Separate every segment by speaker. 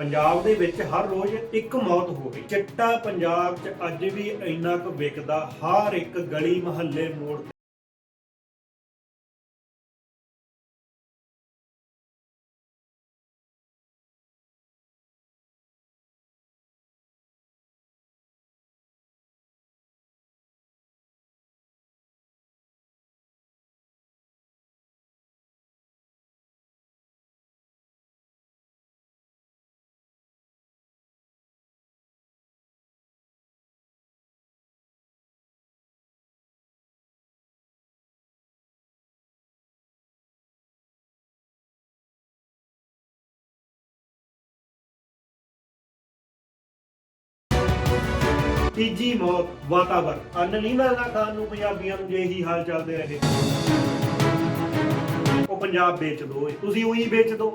Speaker 1: ਪੰਜਾਬ ਦੇ ਵਿੱਚ ਹਰ ਰੋਜ਼ ਇੱਕ ਮੌਤ ਹੋ ਗਈ ਚਿੱਟਾ ਪੰਜਾਬ 'ਚ ਅੱਜ ਵੀ ਇੰਨਾ ਕੁ ਵਿਕਦਾ, ਹਰ ਇੱਕ ਗਲੀ ਮੁਹੱਲੇ ਮੋੜ ਤੀਜੀ ਮੌਤ, ਵਾਤਾਵਰਨ। ਅੰਨ ਨਹੀਂ ਮਿਲਣਾ ਖਾਣ ਨੂੰ, ਪੰਜਾਬੀਆਂ ਨੂੰ ਜੇ ਇਹੀ ਹਾਲ ਚੱਲਦੇ ਰਹੇ। ਉਹ ਪੰਜਾਬ ਵੇਚ ਦੋ ਤੁਸੀਂ ਉਹੀ ਵੇਚ ਦੋ।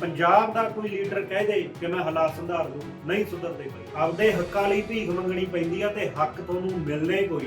Speaker 1: ਪੰਜਾਬ ਦਾ ਕੋਈ ਲੀਡਰ ਕਹਿ ਦੇ ਕਿ ਮੈਂ ਹਾਲਾਤ ਸੁਧਾਰ ਦੂੰ, ਨਹੀਂ ਸੁਧਰਦੇ ਭਾਈ ਆਪਦੇ ਹੱਕਾਂ ਲਈ ਭੀਖ ਮੰਗਣੀ ਪੈਂਦੀ ਆ ਤੇ ਹੱਕ ਤੁਹਾਨੂੰ ਮਿਲਣੇ ਕੋਈ।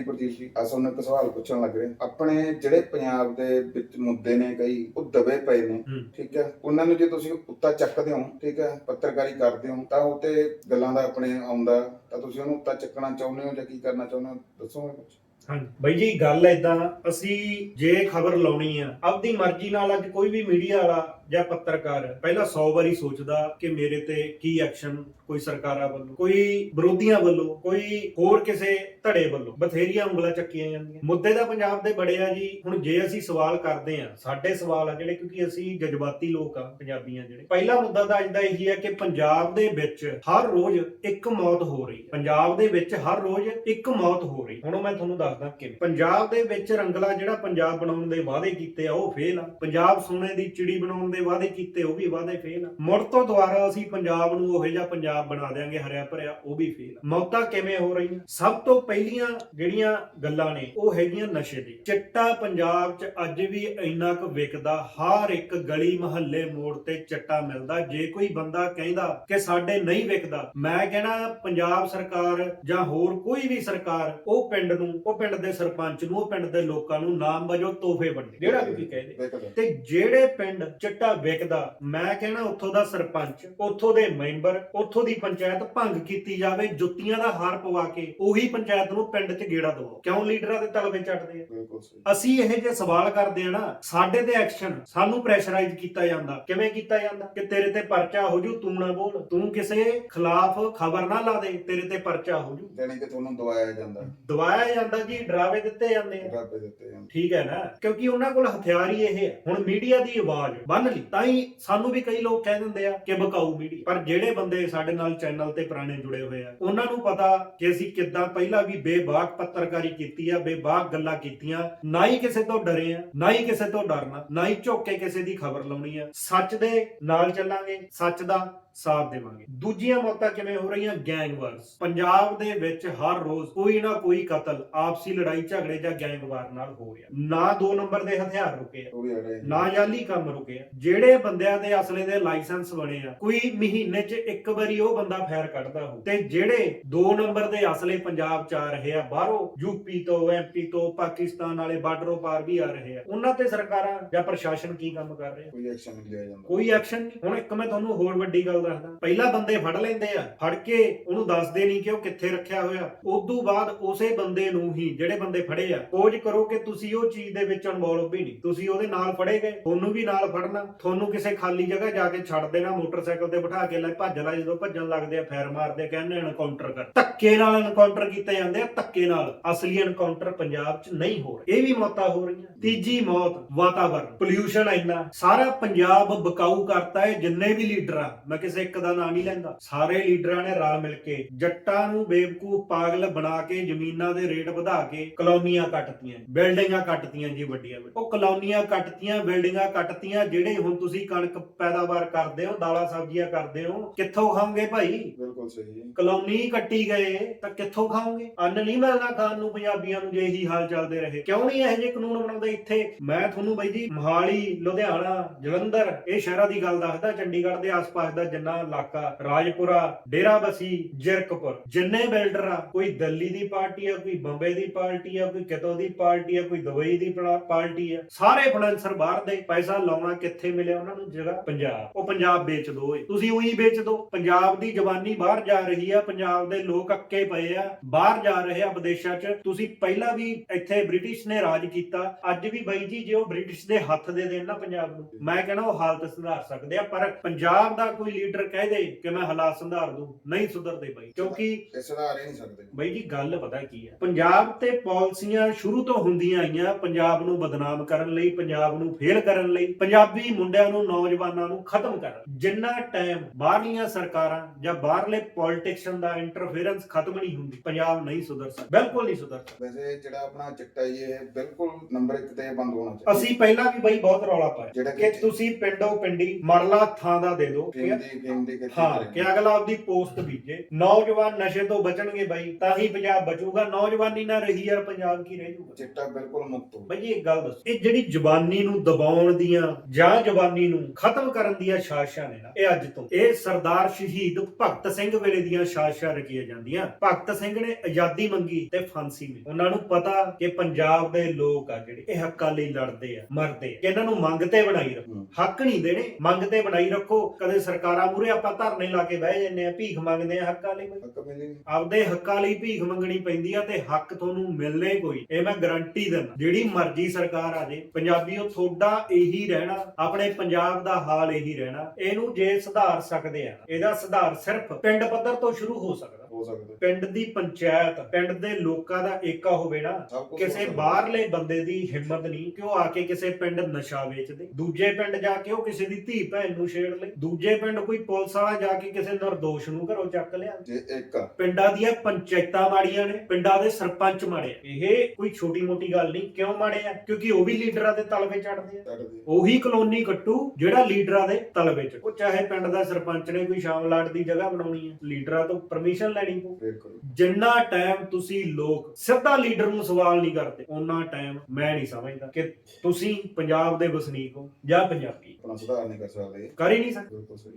Speaker 2: ਹਾਂਜੀ ਪ੍ਰਦੀਪ ਜੀ ਅਸਾਂ ਨੂੰ ਇੱਕ ਸਵਾਲ ਪੁੱਛਣ ਲੱਗ ਰਹੇ ਆਪਣੇ ਜਿਹੜੇ ਪੰਜਾਬ ਦੇ ਵਿੱਚ ਮੁੱਦੇ ਨੇ ਕਈ ਉਹ ਦਬੇ ਪਏ ਨੇ। ਠੀਕ ਹੈ? ਉਹਨਾਂ ਨੂੰ ਜੇ ਤੁਸੀਂ ਉੱਤਾ ਚੱਕਦੇ ਹੋ ਠੀਕ ਹੈ ਪੱਤਰਕਾਰੀ ਕਰਦੇ ਹੋ ਤਾਂ ਉਹ ਤੇ ਗੱਲਾਂ ਦਾ ਆਪਣੇ ਆਉਂਦਾ ਤਾਂ ਤੁਸੀਂ ਉਹਨੂੰ ਉੱਤਾ ਚੱਕਣਾ ਚਾਹੁੰਦੇ ਹੋ ਜਾਂ ਕੀ ਕਰਨਾ ਚਾਹੁੰਦੇ ਹੋ? ਦੱਸੋਗੇ ਕੁਝ
Speaker 1: ਹਾਂਜੀ। ਬਾਈ ਜੀ ਗੱਲ ਏਦਾਂ ਅਸੀਂ ਜੇ ਖਬਰ ਲਾਉਣੀ ਆ ਆਪਦੀ ਮਰਜ਼ੀ ਨਾਲ ਅੱਜ ਕੋਈ ਵੀ ਮੀਡੀਆ ਵਾਲਾ ਜਾਂ ਪੱਤਰਕਾਰ, ਪਹਿਲਾਂ 100 ਵਾਰੀ ਸੋਚਦਾ ਕਿ ਮੇਰੇ ਤੇ ਕੀ ਐਕਸ਼ਨ ਕੋਈ ਸਰਕਾਰਾਂ ਵੱਲੋਂ, ਕੋਈ ਵਿਰੋਧੀਆਂ ਵੱਲੋਂ, ਕੋਈ ਹੋਰ ਕਿਸੇ ਧੜੇ ਵੱਲੋਂ ਬਥੇਰੀਆਂ ਉਂਗਲਾਂ ਚੱਕੀਆਂ ਜਾਂਦੀਆਂ। ਮੁੱਦੇ ਤਾਂ ਪੰਜਾਬ ਦੇ ਬੜੇ ਆ ਜੀ। ਹੁਣ ਜੇ ਅਸੀਂ ਸਵਾਲ ਕਰਦੇ ਆ ਸਾਡੇ ਸਵਾਲ ਆ ਜਿਹੜੇ ਕਿਉਂਕਿ ਅਸੀਂ ਜਜ਼ਬਾਤੀ ਲੋਕ ਆ ਪੰਜਾਬੀਆਂ ਜਿਹੜੇ। ਪਹਿਲਾ ਮੁੱਦਾ ਤਾਂ ਅੱਜ ਦਾ ਇਹੀ ਹੈ ਕਿ ਪੰਜਾਬ ਦੇ ਵਿੱਚ ਹਰ ਰੋਜ਼ ਇੱਕ ਮੌਤ ਹੋ ਰਹੀ ਹੈ। ਪੰਜਾਬ ਦੇ ਵਿੱਚ ਹਰ ਰੋਜ਼ ਇੱਕ ਮੌਤ ਹੋ ਰਹੀ। ਹੁਣ ਮੈਂ ਤੁਹਾਨੂੰ ਦੱਸਦਾ ਕਿਵੇਂ। ਪੰਜਾਬ ਦੇ ਵਿੱਚ ਰੰਗਲਾ ਜਿਹੜਾ ਪੰਜਾਬ ਬਣਾਉਣ ਦੇ ਵਾਅਦੇ ਕੀਤੇ ਆ, ਉਹ ਫੇਲ ਆ। ਪੰਜਾਬ ਸੋਨੇ ਦੀ ਚਿੜੀ ਬਣਾਉਣ ਦੇ ਵਾਅਦੇ ਕੀਤੇ ਉਹ ਵੀ ਵਾਅਦੇ ਫੇਲ ਆ। ਮੁੜ ਤੋਂ ਦੁਬਾਰਾ ਅਸੀਂ ਪੰਜਾਬ ਨੂੰ ਉਹੋ ਜਿਹਾ ਪੰਜਾਬ ਬਣਾ ਦਿਆਂਗੇ ਹਰਿਆ ਭਰਿਆ ਉਹ ਵੀ ਫੇਲ ਆ। ਮੌਤਾਂ ਕਿਵੇਂ ਹੋ ਰਹੀਆਂ? ਸਭ ਤੋਂ ਪਹਿਲੀਆਂ ਜਿਹੜੀਆਂ ਗੱਲਾਂ ਨੇ ਉਹ ਹੈਗੀਆਂ ਨਸ਼ੇ ਦੀ ਚਿੱਟਾ ਪੰਜਾਬ 'ਚ ਅੱਜ ਵੀ ਇੰਨਾ ਕੁ ਵਿਕਦਾ ਹਰ ਇੱਕ ਗਲੀ ਮੁਹੱਲੇ ਮੋੜ ਤੇ ਚਿੱਟਾ ਮਿਲਦਾ। ਜੇ ਕੋਈ ਬੰਦਾ ਕਹਿੰਦਾ ਕਿ ਸਾਡੇ ਨਹੀਂ ਵਿਕਦਾ ਮੈਂ ਕਹਿਣਾ ਪੰਜਾਬ ਸਰਕਾਰ ਜਾਂ ਹੋਰ ਕੋਈ ਵੀ ਸਰਕਾਰ ਉਹ ਪਿੰਡ ਨੂੰ ਉਹ ਪਿੰਡ ਦੇ ਸਰਪੰਚ ਨੂੰ ਉਹ ਪਿੰਡ ਦੇ ਲੋਕਾਂ ਨੂੰ ਨਾਮ ਵਜੋਂ ਤੋਹਫੇ ਵੰਡੇ। ਜਿਹੜਾ ਵੀ ਕਹਦੇ ਤੇ ਜਿਹੜੇ ਪਿੰਡ ਚਿੱਟਾ ਵਿਕਦਾ ਮੈਂ ਕਹਿਣਾ ਉੱਥੋਂ ਦਾ ਸਰਪੰਚ ਉੱਥੋਂ ਦੇ ਮੈਂਬਰ ਉੱਥੋਂ ਦੀ ਪੰਚਾਇਤ ਭੰਗ ਕੀਤੀ ਜਾਵੇ ਜੁੱਤੀਆਂ ਦਾ ਹਾਰ ਪਵਾ ਕੇ ਉਹੀ ਪੰਚਾਇਤ ਨੂੰ ਪਿੰਡ 'ਚ ਗੇੜਾ ਦਵਾਓ। ਕਿਉਂ ਲੀਡਰਾਂ ਦੇ ਤਲਵੇ ਚੜਦੇ ਆ?
Speaker 2: ਬਿਲਕੁਲ ਸਹੀ।
Speaker 1: ਅਸੀਂ ਇਹ ਜੇ ਸਵਾਲ ਕਰਦੇ ਆ ਨਾ ਸਾਡੇ ਤੇ ਐਕਸ਼ਨ ਸਾਨੂੰ ਪ੍ਰੈਸ਼ਰਾਈਜ਼ ਕੀਤਾ ਜਾਂਦਾ। ਕਿਵੇਂ ਕੀਤਾ ਜਾਂਦਾ? ਕਿ ਤੇਰੇ ਤੇ ਪਰਚਾ ਹੋ ਜੂ ਤੂੰ ਨਾ ਬੋਲ ਤੂੰ ਕਿਸੇ ਖਿਲਾਫ ਖਬਰ ਨਾ ਲਾ ਦੇ ਤੇਰੇ ਤੇ ਪਰਚਾ ਹੋ ਜੂ।
Speaker 2: ਜਾਣੀ ਕਿ ਤੁਹਾਨੂੰ ਦਵਾਇਆ ਜਾਂਦਾ।
Speaker 1: ਦਵਾਇਆ ਜਾਂਦਾ ਜੀ ਡਰਾਵੇ ਦਿੱਤੇ ਜਾਂਦੇ ਆ?
Speaker 2: ਰੱਬ ਦਿੱਤੇ ਜਾਂਦੇ।
Speaker 1: ਠੀਕ ਹੈ ਨਾ? ਕਿਉਂਕਿ ਉਹਨਾਂ ਕੋਲ ਹਥਿਆਰ ਹੀ ਇਹ ਹੈ ਹੁਣ ਮੀਡੀਆ ਦੀ ਆਵਾਜ਼ ਬੰਨ ਲਈ ਤਾਂ ਹੀ ਸਾਨੂੰ ਵੀ ਕਈ ਲੋਕ ਕਹਿ ਦਿੰਦੇ ਆ ਕਿ ਬਕਾਊ ਮੀਡੀਆ ਪਰ ਜਿਹੜੇ ਬੰਦੇ ਸਾਡੇ ਨਾਲ ਚੈਨਲ ਤੇ ਪੁਰਾਣੇ ਜੁੜੇ ਹੋਏ ਆ ਉਹਨਾਂ ਨੂੰ ਪਤਾ ਕਿ ਅਸੀਂ ਕਿੱਦਾਂ ਪਹਿਲਾਂ ਵੀ ਬੇਬਾਕ ਪੱਤਰਕਾਰੀ ਕੀਤੀ ਆ ਬੇਬਾਕ ਗੱਲਾਂ ਕੀਤੀਆਂ। ਨਾ ਹੀ ਕਿਸੇ ਤੋਂ ਡਰੇ ਆ ਨਾ ਹੀ ਕਿਸੇ ਤੋਂ ਡਰਨਾ ਨਾ ਹੀ ਝੁੱਕ ਕੇ ਕਿਸੇ ਦੀ ਖਬਰ ਲਾਉਣੀ ਆ। ਸੱਚ ਦੇ ਨਾਲ ਚੱਲਾਂਗੇ ਸੱਚ ਦਾ ਸਾਥ ਦੇਵਾਂਗੇ। ਦੂਜੀਆਂ ਮੌਤਾਂ ਕਿਵੇਂ ਹੋ ਰਹੀਆਂ? ਗੈਂਗਵਾਰਸ ਪੰਜਾਬ ਦੇ ਵਿੱਚ ਹਰ ਰੋਜ਼ ਕੋਈ ਨਾ ਕੋਈ ਕਤਲ ਆਪਸੀ ਲੜਾਈ ਝਗੜੇ ਜਾਂ ਗੈਂਗਵਾਰ ਨਾਲ ਹੋ ਰਿਹਾ। ਨਾ ਦੋ ਨੰਬਰ ਦੇ ਹਥਿਆਰ ਰੁਕੇ ਆ। ਨਾ ਜਾਲੀ ਕੰਮ ਰੁਕੇ ਆ। ਜਿਹੜੇ ਬੰਦਿਆਂ ਦੇ ਅਸਲੇ ਦੇ ਲਾਇਸੈਂਸ ਬਣੇ ਆ ਕੋਈ ਮਹੀਨੇ 'ਚ ਇੱਕ ਵਾਰੀ ਉਹ ਬੰਦਾ ਫੈਰ ਕੱਢਦਾ ਹੋ ਤੇ ਜਿਹੜੇ ਦੋ ਨੰਬਰ ਦੇ ਅਸਲੇ ਪੰਜਾਬ 'ਚ ਆ ਰਹੇ ਆ ਬਾਹਰੋਂ ਯੂਪੀ ਤੋਂ ਐਮਪੀ ਤੋਂ ਪਾਕਿਸਤਾਨ ਵਾਲੇ ਬਾਰਡਰੋਂ ਪਾਰ ਵੀ ਆ ਰਹੇ ਆ ਉਹਨਾਂ ਤੇ ਸਰਕਾਰਾਂ ਜਾਂ ਪ੍ਰਸ਼ਾਸਨ ਕੀ ਕੰਮ ਕਰ ਰਹੇ?
Speaker 2: ਕੋਈ ਐਕਸ਼ਨ ਨਹੀਂ ਲਿਆ ਜਾਂਦਾ।
Speaker 1: ਕੋਈ ਐਕਸ਼ਨ ਨਹੀਂ। ਹੁਣ ਇੱਕ ਮੈਂ ਤੁਹਾਨੂੰ ਹੋਰ ਵੱਡੀ ਗੱਲ ਦੱਸਦਾ। ਪਹਿਲਾਂ ਬੰਦੇ ਫੜ ਲੈਂਦੇ ਆ ਫੜ ਕੇ ਉਹਨੂੰ ਦੱਸਦੇ ਨਹੀਂ ਕਿ ਉਹ ਕਿੱਥੇ ਰੱਖਿਆ ਹੋਇਆ। ਉਦੋਂ ਬਾਅਦ ਉਸੇ ਬੰਦੇ ਨੂੰ ਹੀ ਜਿਹੜੇ ਬੰਦੇ ਫੜੇ ਆ ਖੋਜ ਕਰੋ ਕਿ ਤੁਸੀਂ ਉਹ ਚੀਜ਼ ਦੇ ਵਿੱਚ ਇਨਵੋਲਵ ਵੀ ਨਹੀਂ। ਤੁਸੀਂ ਉਹਦੇ ਨਾਲ ਫੜੇ ਗਏ ਤੁਹਾਨੂੰ ਵੀ ਨਾਲ ਫੜਨਾ। ਤੁਹਾਨੂੰ ਕਿਸੇ ਖਾਲੀ ਜਗ੍ਹਾ ਜਾ ਕੇ ਛੱਡ ਦੇਣਾ, ਮੋਟਰਸਾਈਕਲ ਤੇ ਬਿਠਾ ਕੇ ਲੈ ਭੱਜ ਲੈ, ਜਦੋਂ ਭੱਜਣ ਲੱਗਦੇ ਆ, ਫੈਰ ਮਾਰਦੇ ਕਹਿੰਦੇ ਐਨਕਾਊਂਟਰ ਕਰ। ਧੱਕੇ ਨਾਲ ਐਨਕਾਊਂਟਰ ਕੀਤੇ ਜਾਂਦੇ ਆ, ਧੱਕੇ ਨਾਲ। ਅਸਲੀ ਐਨਕਾਊਂਟਰ ਪੰਜਾਬ 'ਚ ਨਹੀਂ ਹੋ ਰਹੇ। ਇਹ ਵੀ ਮੌਤਾਂ ਹੋ ਰਹੀਆਂ। ਤੀਜੀ ਮੌਤ, ਵਾਤਾਵਰਨ। ਪੋਲਿਊਸ਼ਨ ਇੰਨਾ। ਸਾਰਾ ਪੰਜਾਬ ਬਕਾਊ ਕਰਤਾ ਹੈ, ਜਿੰਨੇ ਵੀ ਲੀਡਰ ਆ, ਮੈਂ ਕਿਸੇ ਇੱਕ ਦਾ ਨਾਂ ਨਹੀਂ ਲੈਂਦਾ। ਸਾਰੇ ਲੀਡਰਾਂ ਨੇ ਰਲ ਮਿਲ ਕੇ ਜੱਟਾਂ ਨੂੰ ਬੇਵਕੂਫ ਪਾਗਲ ਬਣਾ ਕੇ ਜ਼ਮੀਨਾਂ ਦੇ ਰੇਟ ਵਧਾ ਕੇ ਕਲੋਨੀਆਂ ਕੱਟਤੀਆਂ, ਬਿਲਡਿੰਗਾਂ ਕੱਟਤੀਆਂ ਜੀ ਵੱਡੀਆਂ। ਉਹ ਕਲੋਨੀਆਂ ਕੱਟਤੀਆਂ, ਬਿਲਡਿੰਗਾਂ ਕੱਟਤੀਆਂ, ਜਿਹੜੇ ਹੁਣ ਤੁਸੀਂ ਕਣਕ ਪੈਦਾਵਾਰ ਕਰਦੇ ਹੋ ਦਾਲਾਂ ਸਬਜ਼ੀਆਂ ਕਰਦੇ ਹੋ ਕਿੱਥੋਂ ਖਾਓਗੇ ਭਾਈ?
Speaker 2: ਬਿਲਕੁਲ ਸਹੀ ਹੈ।
Speaker 1: ਕਲੋਨੀ ਕੱਟੀ ਗਏ ਤਾਂ ਕਿੱਥੋਂ ਖਾਓਗੇ? ਅੰਨ ਨਹੀਂ ਮਿਲਣਾ ਖਾਣ ਨੂੰ ਪੰਜਾਬੀਆਂ ਨੂੰ ਜੇ ਇਹੀ ਹਾਲ ਚੱਲਦੇ ਰਹੇ। ਕਿਉਂ ਨਹੀਂ ਇਹੋ ਜਿਹੇ ਕਾਨੂੰਨ ਬਣਾਉਂਦੇ ਇੱਥੇ? ਮੈਂ ਤੁਹਾਨੂੰ ਬਾਈ ਜੀ ਮੋਹਾਲੀ ਲੁਧਿਆਣਾ ਜਲੰਧਰ ਇਹ ਸ਼ਹਿਰਾਂ ਦੀ ਗੱਲ ਦੱਸਦਾ ਚੰਡੀਗੜ੍ਹ ਦੇ ਆਸ-ਪਾਸ ਦਾ ਜਿੰਨਾ ਇਲਾਕਾ ਰਾਜਪੁਰਾ ਡੇਰਾਬੱਸੀ ਜਿਰਕਪੁਰ ਜਿੰਨੇ ਬਿਲਡਰ ਆ ਕੋਈ ਦਿੱਲੀ ਦੀ ਪਾਰਟੀ ਆ ਕੋਈ ਬੰਬੇ ਦੀ ਪਾਰਟੀ ਆ ਕੋਈ ਕਿਤੋਂ ਦੀ ਪਾਰਟੀ ਆ ਕੋਈ ਦੁਬਈ ਦੀ ਪਾਰਟੀ ਆ ਸਾਰੇ ਫਾਈਨੈਂਸਰ ਬਾਹਰ ਦੇ ਪੈਸਾ ਲਾਉਣਾ ਕਿੱਥੇ ਮਿਲਿਆ ਉਹਨਾਂ ਨੂੰ ਜਗ੍ਹਾ ਪੰਜਾਬ। ਉਹ ਪੰਜਾਬ ਵੇਚ ਦੋ ਏ ਤੁਸੀਂ ਉਹੀ ਵੇਚ ਦੋ। ਪੰਜਾਬ ਦੀ ਜਵਾਨੀ ਬਾਹਰ ਜਾ ਰਹੀ ਆ। ਪੰਜਾਬ ਦੇ ਲੋਕ ਅੱਕੇ ਪਏ ਆ। ਬਾਹਰ ਜਾ ਰਹੇ ਆ ਵਿਦੇਸ਼ਾਂ 'ਚ। ਤੁਸੀਂ ਪਹਿਲਾਂ ਵੀ ਇੱਥੇ ਬ੍ਰਿਟਿਸ਼ ਨੇ ਰਾਜ ਕੀਤਾ। ਅੱਜ ਵੀ ਬਾਈ ਜੀ ਜੇ ਉਹ ਬ੍ਰਿਟਿਸ਼ ਦੇ ਹੱਥ ਦੇ ਦੇਣ ਨਾ ਪੰਜਾਬ ਨੂੰ ਮੈਂ ਕਹਿੰਦਾ ਉਹ ਹਾਲਤ ਸੁਧਾਰ ਸਕਦੇ ਆ। ਪਰ ਪੰਜਾਬ ਦਾ ਕੋਈ ਲੀਡਰ ਕਹਿ ਦੇ ਕਿ ਮੈਂ ਹਾਲਾਤ ਸੁਧਾਰ ਦੂੰ। ਨਹੀਂ ਸੁਧਰਦੇ ਬਾਈ। ਕਿਉਂਕਿ
Speaker 2: ਸੁਧਾਰ ਹੀ ਨਹੀਂ ਸਕਦੇ।
Speaker 1: ਬਈ ਜੀ ਗੱਲ ਪਤਾ ਕੀ ਹੈ ਪੰਜਾਬ ਤੇ ਪਾਲਿਸੀਆਂ ਸ਼ੁਰੂ ਤੋਂ ਹੁੰਦੀਆਂ ਆਈਆਂ। ਪੰਜਾਬ ਨੂੰ ਬਦਨਾਮ ਕਰਨ ਲਈ ਪੰਜਾਬ ਨੂੰ ਫੇਲ ਕਰਨ ਲਈ। ਪੰਜਾਬੀ ਮੁੰਡਿਆਂ ਨੂੰ ਨੌਜਵਾਨਾਂ ਨੂੰ ਖਤਮ ਕਰਨ। ਜਿੰਨਾ ਟਾਈਮ ਬਾਹਰਲੀਆਂ ਸਰਕਾਰਾਂ ਜਾਂ ਬਾਹਰਲੇ ਪੋਲਿਟਿਕਸ਼ਨ ਦਾ ਇੰਟਰਫੇਰੈਂਸ ਖਤਮ ਨਹੀਂ ਹੁੰਦੀ ਪੰਜਾਬ ਨਹੀਂ ਸੁਧਰ ਸਕਦਾ ਬਿਲਕੁਲ ਨਹੀਂ ਸੁਧਰ ਸਕਦਾ।
Speaker 2: ਵੈਸੇ ਜਿਹੜਾ ਆਪਣਾ ਚਿੱਟਾ ਜੀ ਇਹ ਬਿਲਕੁਲ ਨੰਬਰ 1 ਤੇ ਬੰਦ ਹੋਣਾ ਚਾਹੀਦਾ।
Speaker 1: ਅਸੀਂ ਪਹਿਲਾਂ ਵੀ ਬਈ ਬਹੁਤ ਰੌਲਾ ਪਾਇਆ ਕਿ ਤੁਸੀਂ ਪਿੰਡੋ ਪਿੰਡੀ ਮਰਲਾ ਥਾਂ ਦਾ ਦੇ ਦਿਓ। ਹਾਂ। ਕਿ ਅਗਲਾ ਆਪਦੀ ਪੋਸਟ ਬੀਜੇ। ਨੌਜਵਾਨ ਨਸ਼ੇ ਤੋਂ ਬਚਣਗੇ ਬਾਈ ਤਾਂ ਹੀ ਪੰਜਾਬ ਬਚੂਗਾ। ਨੌਜਵਾਨੀ ਨਾ ਰਹੀ ਯਾਰ ਪੰਜਾਬ ਕੀ ਰਹਿ
Speaker 2: ਚਿੱਟਾ ਬਿਲਕੁਲ ਮੁਕਤ ਹੋ
Speaker 1: ਬਈ ਇੱਕ ਗੱਲ ਦੱਸੋ ਇਹ ਜਿਹੜੀ ਜ਼ਬਾਨੀ ਨੂੰ ਦਬਾਉਣ ਦੀਆਂ ਜਾਂ ਜ਼ਬਾਨੀ ਨੂੰ ਖਤਮ ਕਰਨ ਦੀਆਂ ਸਾਜ਼ਿਸ਼ਾਂ ਨੇ ਨਾ। ਇਹ ਅੱਜ ਤੋਂ। ਇਹ ਸਰਦਾਰ ਸ਼ਹੀਦ ਭਗਤ ਸਿੰਘ ਵੇਲੇ ਦੀਆਂ ਸਾਜ਼ਿਸ਼ਾਂ ਰਚੀਆਂ ਜਾਂਦੀਆਂ। ਭਗਤ ਸਿੰਘ ਨੇ ਆਜ਼ਾਦੀ ਮੰਗੀ ਤੇ ਫਾਂਸੀ ਮਿਲੀ। ਉਹਨਾਂ ਨੂੰ ਪਤਾ ਕਿ ਪੰਜਾਬ ਦੇ ਲੋਕ ਆ ਜਿਹੜੇ ਇਹ ਹੱਕਾਂ ਲਈ ਲੜਦੇ ਆ ਮਰਦੇ ਆ। ਇਹਨਾਂ ਨੂੰ ਮੰਗ ਤੇ ਬਣਾਈ ਰੱਖੋ। ਹੱਕ ਨਹੀਂ ਦੇਣੇ ਮੰਗ ਤੇ ਬਣਾਈ ਰੱਖੋ। ਕਦੇ ਸਰਕਾਰਾਂ ਮੂਰੇ ਆਪਾਂ ਧਰਨੇ ਲਾ ਕੇ ਬਹਿ ਜੰਨੇ ਆ ਭੀਖ ਮੰਗਦੇ ਆ ਹੱਕਾਂ ਲਈ। ਆਪਦੇ ਹੱਕਾਂ ਲਈ ਭੀਖ ਮੰਗਣੀ ਪੈਂਦੀ ਆ ਤੇ ਹੱਕ ਤੁਹਾਨੂੰ ਮਿਲਣੇ ਕੋਈ। ਇਹ ਮੈਂ ਗਾਰੰਟੀ ਦਿੰਦਾ। ਜਿਹੜੀ ਮਰਜ਼ੀ ਸਰਕਾਰ ਆ ਜੇ ਪੰਜਾਬੀਓ ਤੁਹਾਡਾ ਇਹੀ ਰਹਿਣਾ। ਆਪਣੇ ਪੰਜਾਬ ਦਾ ਹਾਲ ਇਹੀ ਰਹਿਣਾ, ਇਹਨੂੰ ਜੇ ਸੁਧਾਰ ਸਕਦੇ ਆ, ਇਹਦਾ ਸੁਧਾਰ ਸਿਰਫ ਪਿੰਡ ਪੱਧਰ ਤੋਂ ਸ਼ੁਰੂ ਹੋ ਸਕਦਾ।
Speaker 2: ਹੋ ਸਕਦਾ।
Speaker 1: ਪਿੰਡ ਦੀ ਪੰਚਾਇਤ ਪਿੰਡ ਦੇ ਲੋਕਾਂ ਦਾ ਏਕਾ ਹੋਵੇ ਨਾ
Speaker 2: ਸਭ
Speaker 1: ਕਿਸੇ ਬਾਹਰਲੇ ਬੰਦੇ ਦੀ ਹਿੰਮਤ ਨਹੀਂ ਕਿ ਉਹ ਆ ਕੇ ਕਿਸੇ ਪਿੰਡ ਨਸ਼ਾ ਵੇਚ ਦੇ ਦੂਜੇ ਪਿੰਡ ਜਾ ਕੇ ਉਹ ਕਿਸੇ ਦੀ ਧੀ ਭੈਣ ਨੂੰ ਛੇੜ ਲੇ ਦੂਜੇ ਪਿੰਡ ਕੋਈ ਪੁਲਿਸ ਵਾਲਾ ਜਾ ਕੇ ਕਿਸੇ ਨਿਰਦੋਸ਼ ਨੂੰ ਘਰੋਂ ਚੱਕ ਲਿਆ।
Speaker 2: ਜੇ ਇੱਕ ਆ,
Speaker 1: ਪਿੰਡਾਂ ਦੀਆਂ ਪੰਚਾਇਤਾਂ ਮਾੜੀਆਂ ਨੇ ਪਿੰਡਾਂ ਦੇ ਸਰਪੰਚ ਮਾੜੇ ਆ ਇਹ ਕੋਈ ਛੋਟੀ ਮੋਟੀ ਗੱਲ ਨਹੀਂ ਕਿਉਂ ਮਾੜੇ ਆ? ਕਿਉਂਕਿ ਉਹ ਵੀ ਲੀਡਰਾਂ ਦੇ ਤਲਵੇ ਚੜਦੇ ਆ।
Speaker 2: ਛੱਡ ਦੇ
Speaker 1: ਉਹੀ ਕਲੋਨੀ ਕੱਟੂ ਜਿਹੜਾ ਲੀਡਰਾਂ ਦੇ ਤਲਵੇ ਚ ਉਹ ਚਾਹੇ ਪਿੰਡ ਦਾ ਸਰਪੰਚ ਨੇ ਕੋਈ ਸ਼ਾਮ ਲਾਟ ਦੀ ਜਗ੍ਹਾ ਬਣਾਉਣੀ ਹੈ ਲੀਡਰਾਂ ਤੋਂ ਪਰਮਿਸ਼ਨ ਲੈਣੀ ਪਊ
Speaker 2: ਫੇਰ ਕਰੋ।
Speaker 1: ਜਿੰਨਾ ਟਾਈਮ ਤੁਸੀਂ ਲੋਕ ਸਿੱਧਾ ਲੀਡਰ ਨੂੰ ਸਵਾਲ ਨਹੀਂ ਕਰਦੇ ਉਹਨਾਂ ਟਾਈਮ ਮੈਂ ਨਹੀਂ ਸਮਝਦਾ ਕਿ ਤੁਸੀਂ ਪੰਜਾਬ ਦੇ ਵਸਨੀਕ ਹੋ ਜਾਂ ਪੰਜਾਬੀ।
Speaker 2: ਆਪਣਾ ਸੁਧਾਰ ਨਹੀਂ ਕਰ ਸਕਦੇ।
Speaker 1: ਕਰ ਹੀ ਨਹੀਂ ਸਕਦੇ।
Speaker 2: ਬਿਲਕੁਲ ਸਹੀ।